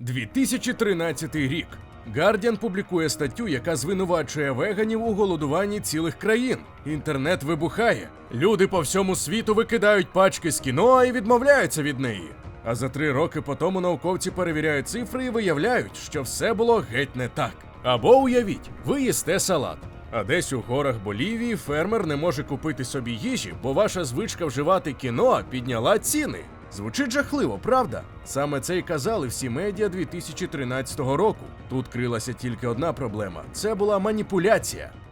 2013 рік. Guardian публікує статтю, яка звинувачує веганів у голодуванні цілих країн. Інтернет вибухає. Люди по всьому світу викидають пачки з кіно і відмовляються від неї. А за три роки по тому науковці перевіряють цифри і виявляють, що все було геть не так. Або уявіть, ви їсте салат. А десь у горах Болівії фермер не може купити собі їжі, бо ваша звичка вживати кіно підняла ціни. Звучить жахливо, правда? Саме це й казали всі медіа 2013 року. Тут крилася тільки одна проблема: це була маніпуляція.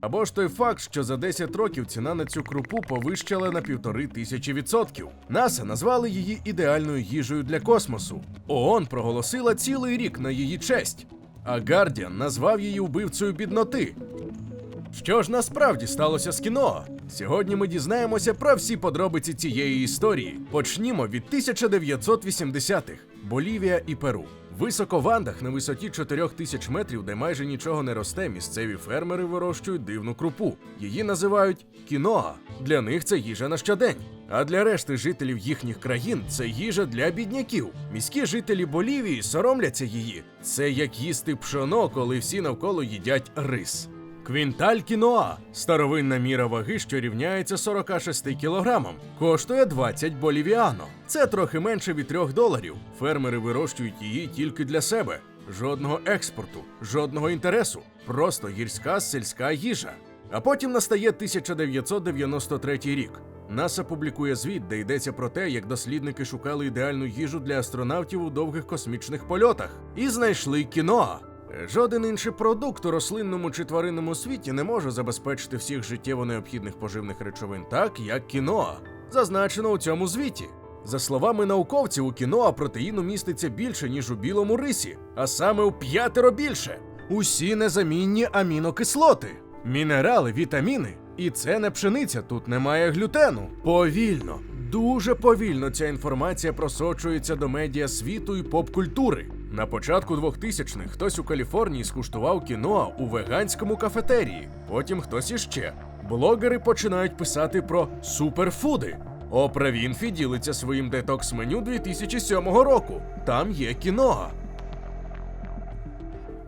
Або ж той факт, що за 10 років ціна на цю крупу повищала на півтори тисячі відсотків. НАСА назвали її ідеальною їжею для космосу. ООН проголосила цілий рік на її честь. А Гардіан назвав її вбивцею бідноти. Що ж насправді сталося з кіно? Сьогодні ми дізнаємося про всі подробиці цієї історії. Почнімо від 1980-х Болівія і Перу. Високо в Андах на висоті 4000 метрів, де майже нічого не росте, місцеві фермери вирощують дивну крупу. Її називають кіноа. Для них це їжа на щодень. А для решти жителів їхніх країн це їжа для бідняків. Міські жителі Болівії соромляться її. Це як їсти пшоно, коли всі навколо їдять рис. Квінталь кіноа старовинна міра ваги, що рівняється 46 кілограмам, коштує 20 болівіано. Це трохи менше від 3 доларів. Фермери вирощують її тільки для себе. Жодного експорту, жодного інтересу, просто гірська сільська їжа. А потім настає 1993 рік. НАСА публікує звіт, де йдеться про те, як дослідники шукали ідеальну їжу для астронавтів у довгих космічних польотах, і знайшли кіноа. Жоден інший продукт у рослинному чи тваринному світі не може забезпечити всіх життєво необхідних поживних речовин так, як кіноа, зазначено у цьому звіті. За словами науковців, у кіноа протеїну міститься більше, ніж у білому рисі, а саме у п'ятеро більше. Усі незамінні амінокислоти, мінерали, вітаміни. І це не пшениця, тут немає глютену. Повільно, дуже повільно ця інформація просочується до медіа світу і поп-культури. На початку 2000-х хтось у Каліфорнії скуштував кіноа у веганському кафетерії. Потім хтось іще. Блогери починають писати про суперфуди. Опра Вінфі ділиться своїм детокс-меню 2007 року. Там є кіноа.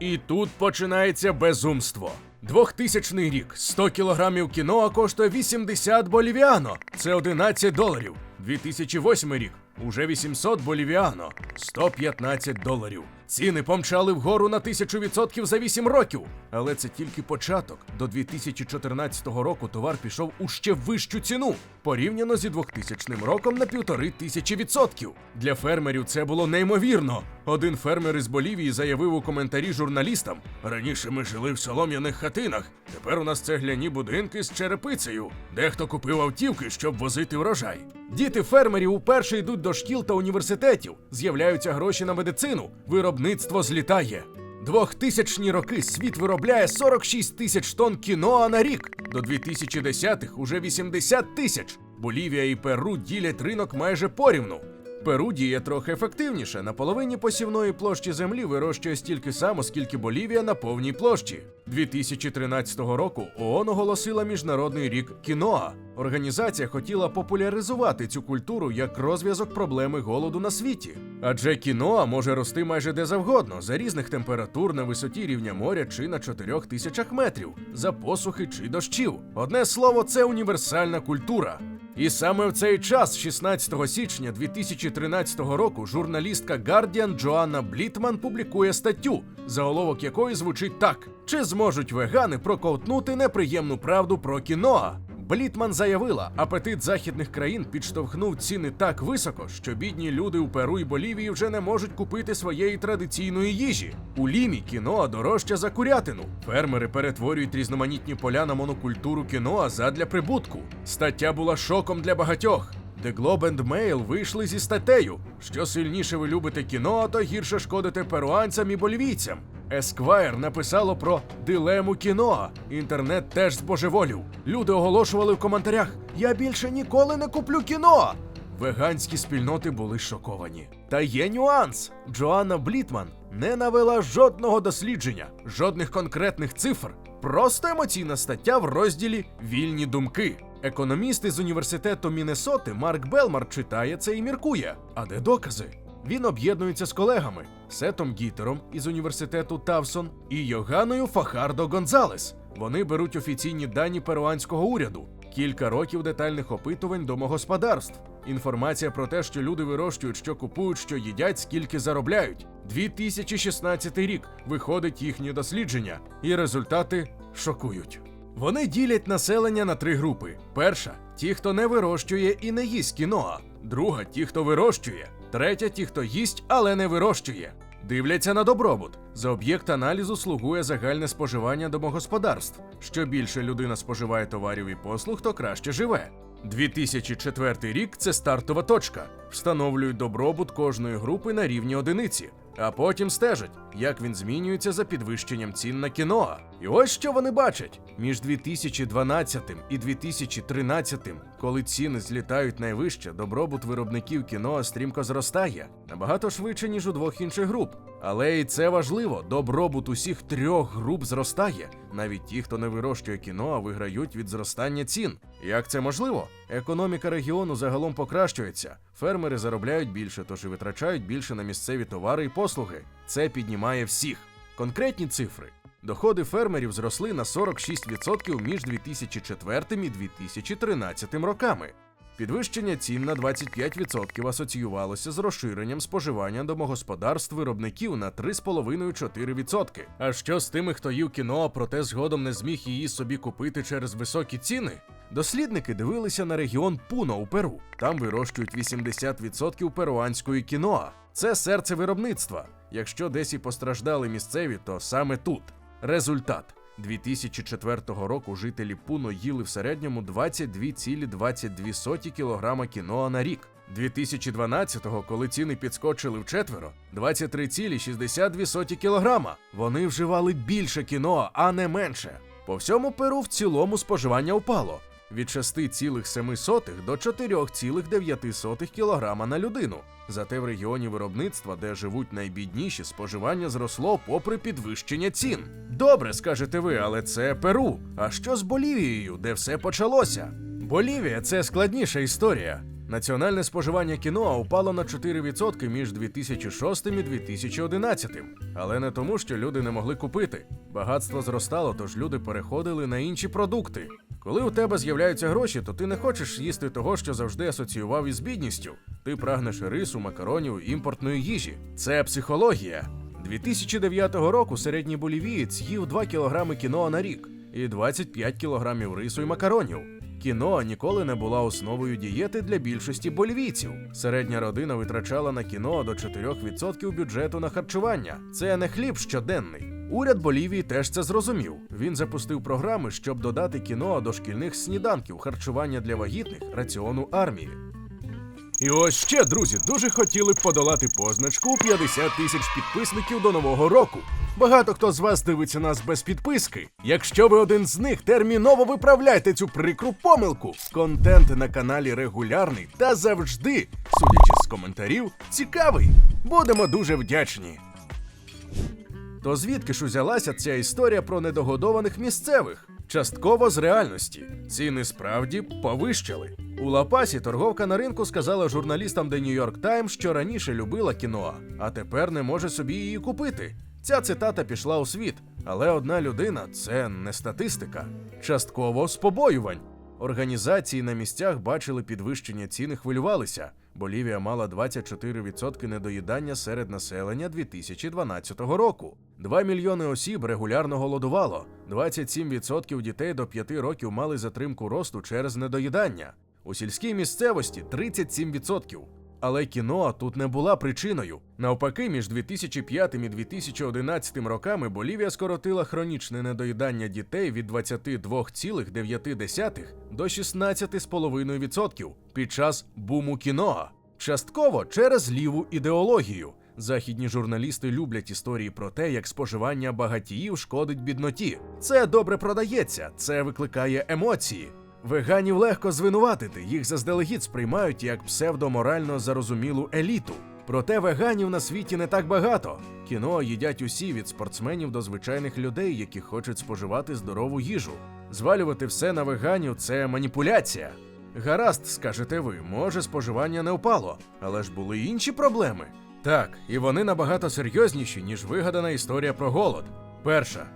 І тут починається безумство. 2000 рік 100 кілограмів кіноа коштує 80 болівіано. Це 11 доларів. 2008 рік уже 800 болівіано, 115 доларів. Ціни помчали вгору на 1000% за 8 років. Але це тільки початок. До 2014 року товар пішов у ще вищу ціну, порівняно зі 2000 роком на півтори тисячі відсотків. Для фермерів це було неймовірно. Один фермер із Болівії заявив у коментарі журналістам: раніше ми жили в солом'яних хатинах. Тепер у нас цегляні будинки з черепицею. Дехто купив автівки, щоб возити врожай. Діти фермерів уперше йдуть до шкіл та університетів. З'являються гроші на медицину. Виробництво злітає. 2000-ні роки світ виробляє 46 тисяч тонн кіноа на рік. До 2010-х уже 80 тисяч. Болівія і Перу ділять ринок майже порівну. Перу діє трохи ефективніше. На половині посівної площі землі вирощує стільки само, скільки Болівія на повній площі. 2013 року ООН оголосила Міжнародний рік кіноа. Організація хотіла популяризувати цю культуру як розв'язок проблеми голоду на світі. Адже кіноа може рости майже де завгодно, за різних температур на висоті рівня моря чи на 4 тисячах метрів, за посухи чи дощів. Одне слово, це універсальна культура. І саме в цей час, 16 січня 2013 року, журналістка Guardian Джоанна Блітман публікує статтю, заголовок якої звучить так: Чи зможуть вегани проковтнути неприємну правду про кіноа? Блітман заявила, апетит західних країн підштовхнув ціни так високо, що бідні люди у Перу і Болівії вже не можуть купити своєї традиційної їжі. У Лімі кіноа дорожче за курятину. Фермери перетворюють різноманітні поля на монокультуру кіноа задля прибутку. Стаття була шоком для багатьох. The Globe and Mail вийшли зі статтею, що сильніше ви любите кіно, то гірше шкодите перуанцям і болівійцям. Esquire написало про дилему кіно. Інтернет теж збожеволів. Люди оголошували в коментарях: Я більше ніколи не куплю кіно. Веганські спільноти були шоковані. Та є нюанс: Джоанна Блітман не навела жодного дослідження, жодних конкретних цифр. Просто емоційна стаття в розділі Вільні думки. Економіст із університету Міннесоти Марк Белмар читає це і міркує. А де докази? Він об'єднується з колегами Сетом Гітером із університету Тавсон і Йоганою Фахардо Гонзалес. Вони беруть офіційні дані перуанського уряду, кілька років детальних опитувань домогосподарств. Інформація про те, що люди вирощують, що купують, що їдять, скільки заробляють. 2016 рік виходить їхнє дослідження, і результати шокують. Вони ділять населення на три групи: перша ті, хто не вирощує і не їсть кіноа, друга ті, хто вирощує, третя ті, хто їсть, але не вирощує. Дивляться на добробут. За об'єкт аналізу слугує загальне споживання домогосподарств. Що більше людина споживає товарів і послуг, то краще живе. 2004 рік це стартова точка. Встановлюють добробут кожної групи на рівні одиниці, а потім стежать, як він змінюється за підвищенням цін на кіно. І ось що вони бачать: між 2012 і 2013, коли ціни злітають найвище, добробут виробників кіно стрімко зростає набагато швидше, ніж у двох інших груп. Але і це важливо: добробут усіх трьох груп зростає. Навіть ті, хто не вирощує кіно, а виграють від зростання цін. Як це можливо? Економіка регіону загалом покращується. Фермери заробляють більше, тож і витрачають більше на місцеві товари і послуги. Це піднімає всіх. Конкретні цифри. Доходи фермерів зросли на 46% між 2004 і 2013 роками. Підвищення цін на 25% асоціювалося з розширенням споживання домогосподарств виробників на 3,5-4%. А що з тими, хто їв кіно, проте згодом не зміг її собі купити через високі ціни? Дослідники дивилися на регіон Пуно у Перу. Там вирощують 80% перуанської кіноа. Це серце виробництва. Якщо десь і постраждали місцеві, то саме тут. Результат. 2004 року жителі Пуно їли в середньому 22,22 кг кіноа на рік. 2012-го, коли ціни підскочили вчетверо, 23,62 кг. Вони вживали більше кіноа, а не менше. По всьому Перу в цілому споживання впало від 6,7 до 4,9 кг на людину. Зате в регіоні виробництва, де живуть найбідніші, споживання зросло попри підвищення цін. Добре, скажете ви, але це Перу. А що з Болівією, де все почалося? Болівія це складніша історія. Національне споживання кіно упало на 4% між 2006 і 2011. Але не тому, що люди не могли купити. Багатство зростало, тож люди переходили на інші продукти. Коли у тебе з'являються гроші, то ти не хочеш їсти того, що завжди асоціював із бідністю. Ти прагнеш рису, макаронів, імпортної їжі. Це психологія. 2009 року середній болівієць їв 2 кг кіно на рік і 25 кг рису і макаронів. Кіно ніколи не була основою дієти для більшості болівійців. Середня родина витрачала на кіно до 4% бюджету на харчування. Це не хліб щоденний. Уряд Болівії теж це зрозумів. Він запустив програми, щоб додати кіно до шкільних сніданків, харчування для вагітних, раціону армії. І ось ще, друзі, дуже хотіли б подолати позначку 50 тисяч підписників до нового року. Багато хто з вас дивиться нас без підписки. Якщо ви один з них, терміново виправляйте цю прикру помилку. Контент на каналі регулярний та завжди, судячи з коментарів, цікавий. Будемо дуже вдячні. То звідки ж узялася ця історія про недогодованих місцевих? Частково з реальності. Ціни справді повищали. У Лапасі торговка на ринку сказала журналістам The New York Times, що раніше любила кіноа, а тепер не може собі її купити. Ця цитата пішла у світ, але одна людина це не статистика. Частково з побоювань. Організації на місцях бачили підвищення цін і хвилювалися. Болівія мала 24% недоїдання серед населення 2012 року. 2 мільйони осіб регулярно голодувало. 27% дітей до 5 років мали затримку росту через недоїдання. У сільській місцевості 37%. Але кіно тут не була причиною. Навпаки, між 2005 і 2011 роками Болівія скоротила хронічне недоїдання дітей від 22,9 до 16,5% під час буму кіно. Частково через ліву ідеологію. Західні журналісти люблять історії про те, як споживання багатіїв шкодить бідноті. Це добре продається, це викликає емоції. Веганів легко звинуватити, їх заздалегідь сприймають як псевдоморально зарозумілу еліту. Проте веганів на світі не так багато. Кіно їдять усі від спортсменів до звичайних людей, які хочуть споживати здорову їжу. Звалювати все на веганів це маніпуляція. Гаразд, скажете ви, може споживання не впало, але ж були інші проблеми. Так, і вони набагато серйозніші, ніж вигадана історія про голод. Перша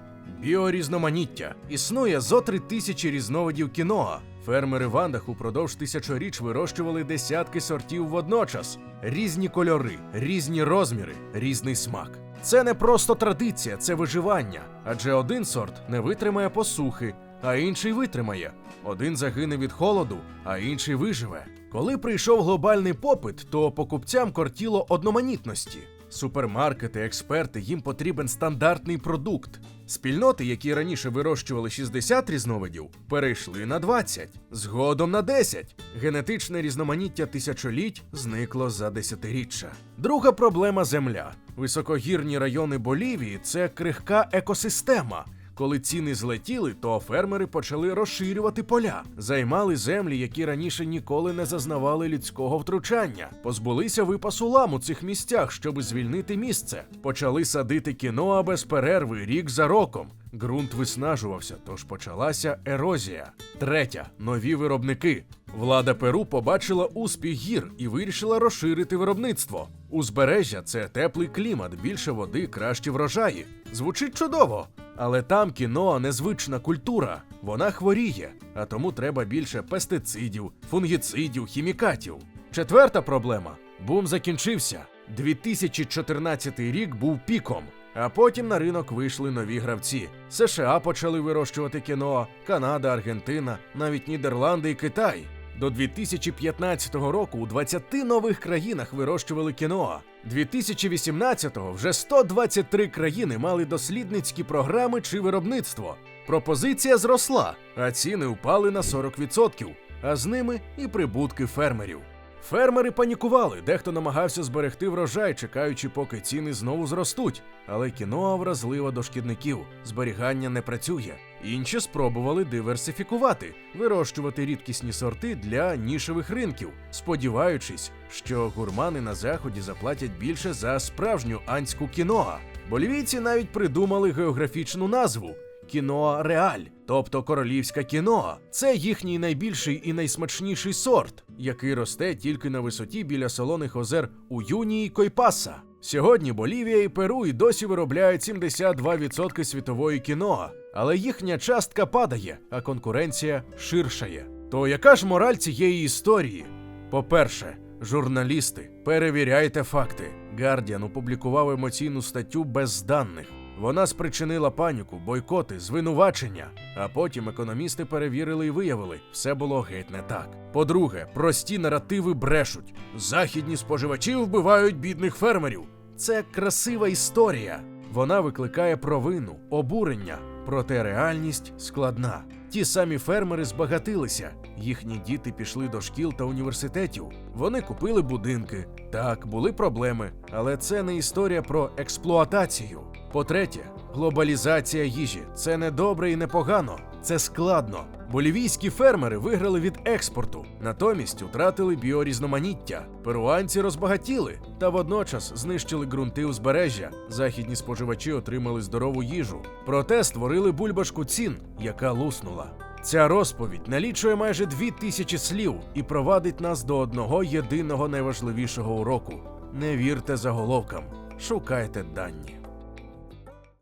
біорізноманіття. Існує зо три тисячі різновидів кіноа. Фермери в Андах упродовж тисячоріч вирощували десятки сортів водночас, різні кольори, різні розміри, різний смак. Це не просто традиція, це виживання, адже один сорт не витримає посухи, а інший витримає. Один загине від холоду, а інший виживе. Коли прийшов глобальний попит, то покупцям кортіло одноманітності. Супермаркети, експерти, їм потрібен стандартний продукт. Спільноти, які раніше вирощували 60 різновидів, перейшли на 20, згодом на 10. Генетичне різноманіття тисячоліть зникло за десятиріччя. Друга проблема земля. Високогірні райони Болівії це крихка екосистема. Коли ціни злетіли, то фермери почали розширювати поля, займали землі, які раніше ніколи не зазнавали людського втручання, позбулися випасу лам у цих місцях, щоб звільнити місце. Почали садити кіноа без перерви рік за роком. Ґрунт виснажувався, тож почалася ерозія. Третя нові виробники. Влада Перу побачила успіх гір і вирішила розширити виробництво. Узбережжя це теплий клімат, більше води, кращі врожаї. Звучить чудово, але там кіно незвична культура. Вона хворіє, а тому треба більше пестицидів, фунгіцидів, хімікатів. Четверта проблема: бум закінчився. 2014 рік був піком. А потім на ринок вийшли нові гравці. США почали вирощувати кіно, Канада, Аргентина, навіть Нідерланди і Китай. До 2015 року у 20 нових країнах вирощували кіно. 2018-го вже 123 країни мали дослідницькі програми чи виробництво. Пропозиція зросла, а ціни впали на 40%, а з ними і прибутки фермерів. Фермери панікували, дехто намагався зберегти врожай, чекаючи, поки ціни знову зростуть. Але кіноа вразлива до шкідників, зберігання не працює. Інші спробували диверсифікувати, вирощувати рідкісні сорти для нішевих ринків, сподіваючись, що гурмани на заході заплатять більше за справжню анську кіноа. Болівійці навіть придумали географічну назву кіноа реаль, тобто королівська кіноа. Це їхній найбільший і найсмачніший сорт, який росте тільки на висоті біля солоних озер у Юнії Койпаса. Сьогодні Болівія і Перу і досі виробляють 72% світової кіноа, але їхня частка падає, а конкуренція ширшає. То яка ж мораль цієї історії? По-перше, журналісти, перевіряйте факти. Guardian опублікував емоційну статтю без даних. Вона спричинила паніку, бойкоти, звинувачення. А потім економісти перевірили і виявили, все було геть не так. По-друге, прості наративи брешуть. Західні споживачі вбивають бідних фермерів. Це красива історія. Вона викликає провину, обурення, проте реальність складна. Ті самі фермери збагатилися. Їхні діти пішли до шкіл та університетів. Вони купили будинки. Так, були проблеми, але це не історія про експлуатацію. По-третє, глобалізація їжі це не добре і не погано, це складно. Болівійські фермери виграли від експорту, натомість втратили біорізноманіття. Перуанці розбагатіли та водночас знищили ґрунти узбережжя. Західні споживачі отримали здорову їжу. Проте створили бульбашку цін, яка луснула. Ця розповідь налічує майже дві тисячі слів і провадить нас до одного єдиного найважливішого уроку: не вірте заголовкам, шукайте дані.